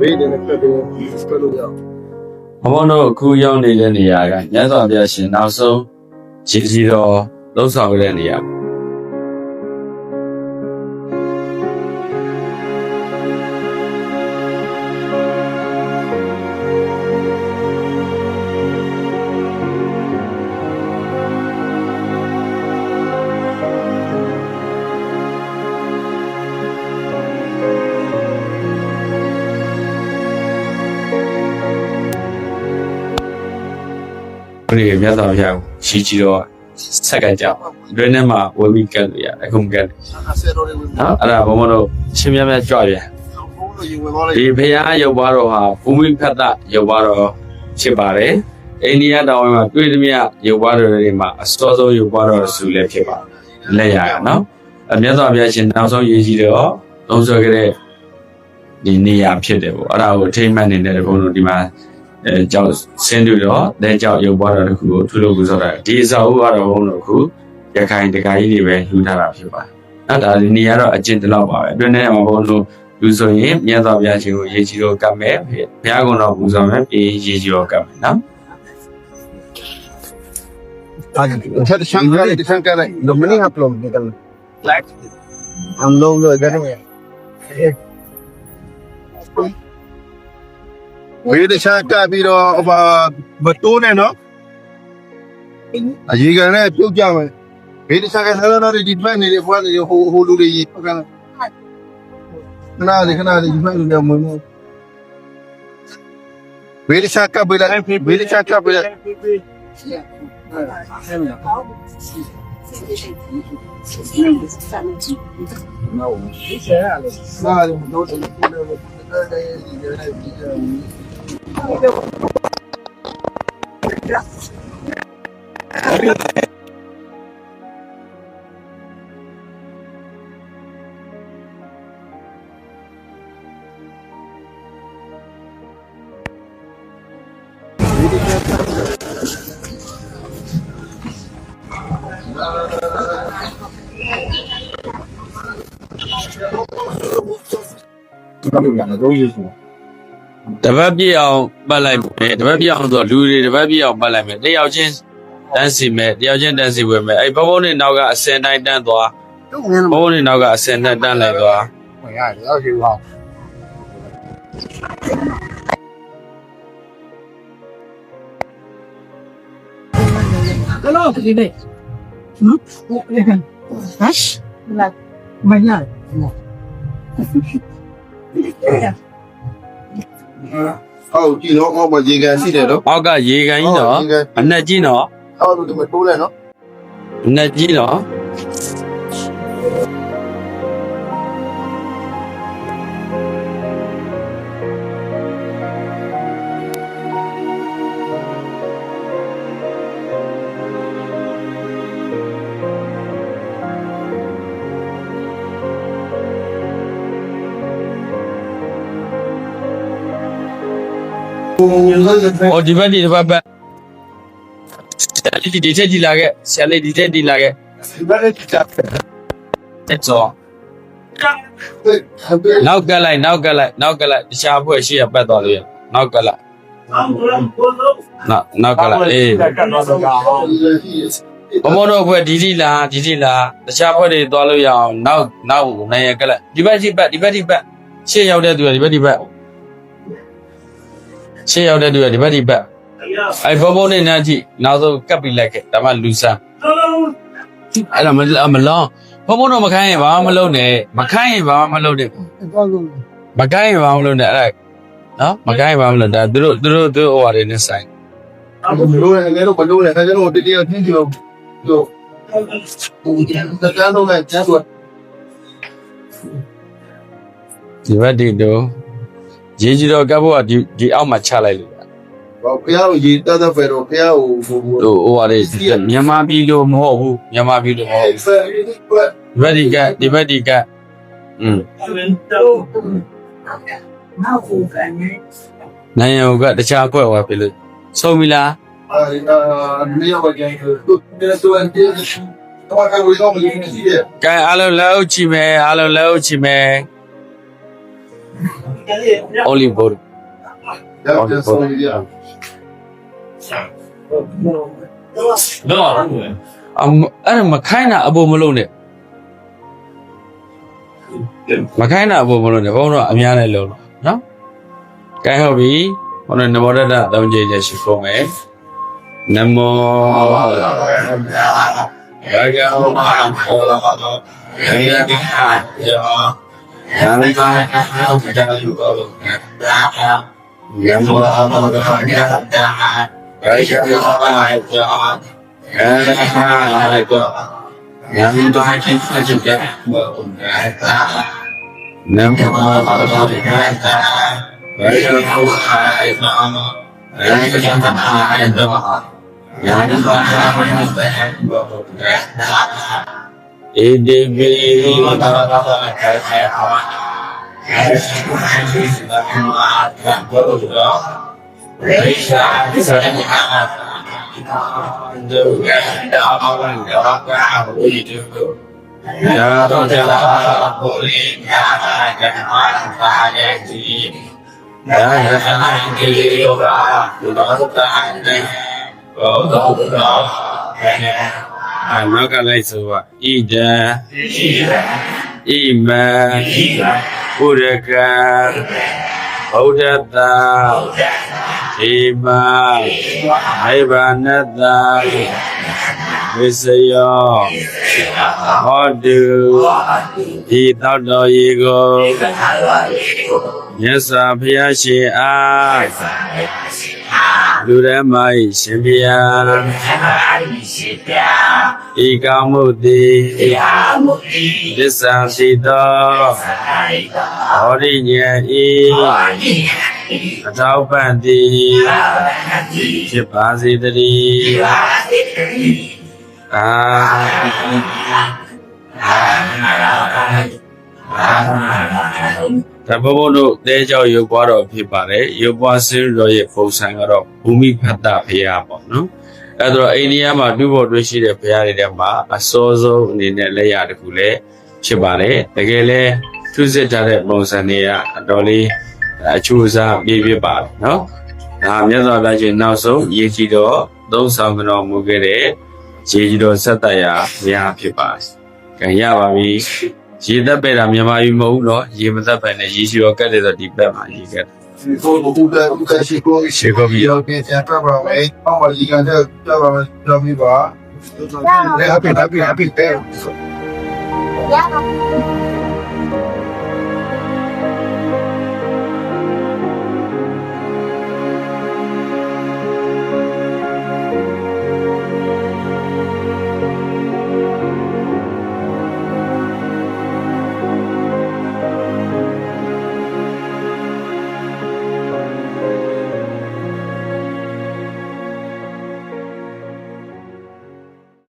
ဘေးနေတဲ့ပြတ်တယ်ပြလို့ရဘုံဘုံတို့အခုရောက်နေတဲ့နေရာကမြတ်စွာဘုရားရှင်နောက်ဆုံးရည်ကြီးတော်လှုပ်ဆောင်တဲ့နေရာ ဘုရားမြတ်စွာဘုရားကိုရည်ကြီးတော်ဆက်ကကြအောင်တွင်းထဲမှာဝယ်ပြီးကတ်လို့ရအခုမကတ်အဆယ်တော်တွေဝင်နော်အဲ့ဒါဘုံဘုံတို့ရှင်မြတ်မြတ်ကြွပြန်ဘုံလို့ရင်ဝင်သွားလိုက်ဒီဘုရားရုပ်ပါတော်ဟာဘူမိဖတ်တရုပ်ပါတော်ဖြစ်ပါတယ်အိန္ဒိယတောင်ပိုင်းမှာတွေ့သမျှရုပ်ပါတော်တွေမှာအစောဆုံးရုပ်ပါတော်စုလည်းဖြစ်ပါတယ်လက်ရကနော်အမြတ်စွာဘုရားရှင်နောက်ဆုံးရည်ကြီးတော်သုံးဆွဲခဲ့တဲ့ဒီနေရာဖြစ်တယ်ပေါ့အဲ့ဒါကိုအထိမ့်မှတ်နေတဲ့ဘုံတို့ဒီမှာ အဲကြောင့်ဆင်းတူတော့တဲ့ကြောင့်ရုပ်ပွားတော်တစ်ခုကိုထုလုပ်ကူဆိုတာဒီအစာဥပါတော်ဘုံတော်ခုရခိုင်တကာကြီးတွေပဲယူထားတာဖြစ်ပါတယ်။နောက်ဒါဒီနေရာတော့အကျင့်တလောက်ပါပဲ။အတွင်းထဲမှာဘုံတို့လူဆိုရင်မြတ်စွာဘုရားရှင်ကိုရေကြီးတော်ကပ်မယ်။ဘုရားကုံတော်ပူဇော်မယ်ပြီးရေကြီးတော်ကပ်မယ်နော်။ဒါချက်ချန်ကလေးတချန်ကလေးလုံမနီဟပ်လုံဒီကလလိုက်အမ်လုံလို့ဒါနဲ့ တော့ဟိုမတိုးနဲ့နော်အကြီးကလည်းပြုတ်ကြမယ်ဝေဒရှာကဆရာတော်ဒီဖက်နေတယ်ဘွားနေဟိုဟိုလူတွေကြီးဟုတ်ကဲ့ခဏလေးခဏလေးဒီဖက်လူတွေမွေးမဝေဒရှာကဘယ်လဲဝေဒရှာကဘယ်လဲနားလည်းမတော့ဘူးလေ Aleluia, eu a တပတ်ပြည့်အောင်ပတ်လိုက်မယ်တပတ်ပြည့်အောင်ဆိုတော့လူတွေတပတ်ပြည့်အောင်ပတ်လိုက်မယ်တယောက်ချင်းတန်းစီမယ်တယောက်ချင်းတန်းစီဝယ်မယ်အဲ့ဘဘုံနေနောက်ကအစင်တိုင်းတန်းသွားတော့ငန်းဘဘုံနေနောက်ကအစင်နဲ့တန်းလိုက်သွားမရတယ်တော့ရှိပါ Hello, Pili. Hmm? Hash? Like, manyan. ဟု တ်ကြည့်တော့ဟောမရေကန်ရှိတယ်နော်အောက်ကရေကန်ကြီးတော့အနက်ကြီးတော့ဟောလို့ဒီမှာတိုးလဲနော်အနက်ကြီးတော့ ဟောဒီဘက်ဒီတစ်ပတ်ဘက်ဆရာလေးဒီထက်ဒီလာခဲ့ဆရာလေးဒီထက်ဒီလာခဲ့ဒီဘက်နဲ့တက်တယ်တက်စောဟုတ်ပြီနောက်ကလိုက်နောက်ကလိုက်နောက်ကလိုက်တခြားအဖွဲ့ရှိရပတ်သွားလို့ရနောက်ကလိုက်နောက်နောက်ကလိုက်အေးဘမောတို့အဖွဲ့ဒီဒီလာဒီဒီလာတခြားအဖွဲ့တွေသွားလို့ရအောင်နောက်နောက်နိုင်ရကလိုက်ဒီဘက်ရှိပတ်ဒီဘက်ဒီဘက်ရှေ့ရောက်တဲ့သူကဒီဘက်ဒီဘက် ရှေ့ရောက်တဲ့သူကဒီဘက်ဒီဘက်အဲဘမောနဲ့နားကြည့်နောက်ဆုံးကပ်ပြီးလိုက်ခဲ့ဒါမှလူဆန်းအဲ့ဒါမမလောင်းဘမောတို့မခိုင်းရင်ဘာမှမလုပ်နဲ့မခိုင်းရင်ဘာမှမလုပ်နဲ့ကောလို့မကိုင်းရင်ဘာမှမလုပ်နဲ့အဲ့ဒါနော်မကိုင်းရင်ဘာမှမလုပ်ဒါသူတို့သူတို့သူတို့ဟိုဟာတွေနဲ့ဆိုင်ဘလို့လဲငယ်တော့ဘလို့လဲဒါကြတော့တတိယထင်းကြလို့တို့ဘုံကျန်တဲ့ကတော့လည်းကျန်တော့ဒီဘက်ဒီတို့ ရေကြီးတော့ကပ်ဖို့ကဒီဒီအောက်မှာချလိုက်လို့ဘာဖះကိုရေတတ်တဲ့ဖဲတော့ဖះကိုဟိုဟိုဟိုဟိုဟာတွေမြန်မာပြည်လိုမဟုတ်ဘူးမြန်မာပြည်လိုမဟုတ်ဖဲဒီကွက်ဘူးဒီဘက်ဒီကဒီဘက်ဒီကอืมနိုင်ရောကတခြားကွက်သွားပြီလို့ဆုံးပြီလားအာနေရာဝကြိုင်တို့တဲ့တော့အန်တီတော့ကဝေတော့မင်းရှိတယ်ကဲအားလုံးလက်အုပ်ချီမယ်အားလုံးလက်အုပ်ချီမယ် Only boat. Yeah, just only yeah. No, no. အမအဲ့မခိုင်းတာအပေါ်မလုံးနဲ့မခိုင်းတာအပေါ်မလုံးနဲ့ဘုံတော့အများနဲ့လုံးတော့နော်ကဲဟုတ်ပြီဘုံတော့နဘောဒတသုံးကြိမ်ချက်ရှိဖို့မယ်နမောဘာကြောင့်ဘာလို့ဘာလို့ဒီကနေ့ဟာရော Yeah. Ya Rasulullah, boleh jangan jangan saya sih. Jangan jangan kiri orang, bukan tak ada. Kau tahu tak? တလူကောယံမောအမောတဟာယတာဟာယေယတိဟာယော Yang Tuhan kita juga menggunakan Nam À, nó cái này số à, y đa, y ma, uraka, Buddhata, Ima, Aibanata, Visayo, Hodu, Di Tao Do Yi Go, Nyasa Phaya Shi A, Lu Re Mai Shin Phaya, ဤကောင်းမှုသည်သစ္စာရှိသောဟောရိညံဤအထောက်ပံ့သည်ဖြစ်ပါစေတည်း အာတဘဘုံတို့တဲကြောင့်ရုပ်ပွားတော်ဖြစ်ပါတယ်ရုပ်ပွားစင်းတော်ရဲ့ပုံစံကတော့ဘူမိဖတ်တဖရာပေါ့နော်အဲ့တော့အိန္ဒိယမှာတူဖို့တွေ့ရှိတဲ့ဘုရားတွေထဲမှာအစောဆုံးအနေနဲ့လက်ရတစ်ခုလည်းဖြစ်ပါတယ်တကယ်လဲသူစစ်ထားတဲ့ပုံစံတွေကအတော်လေးအချူအစားပြည့်ပြည့်ပါတယ်နော်ဒါမြတ်စွာဘုရားရှင်နောက်ဆုံးရေကြီးတော်သုံးဆောင်တော်မူခဲ့တဲ့ ရေကြီးတော်ဆက်တက်ရာများဖြစ်ပါတယ်။ကံရပါပြီ။ရေသက်ပဲတာမြန်မာပြည်မဟုတ်တော့ရေမသက်ပဲနဲ့ရေရှိတော်ကတ်တယ်ဆိုဒီဘက်မှာရေကတ်ဒီကိုဘုဒ္ဓဥက္ကရှိကိုရှိကိုပြီးတော့ပြန်ပြန်ပြပါမယ်။အောက်မှာဒီကံတဲ့ပြပါမယ်ပြပြီးပါ။ Happy happy happy တဲ့။ Yeah.